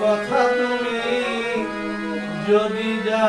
কথা তুমি যদি যা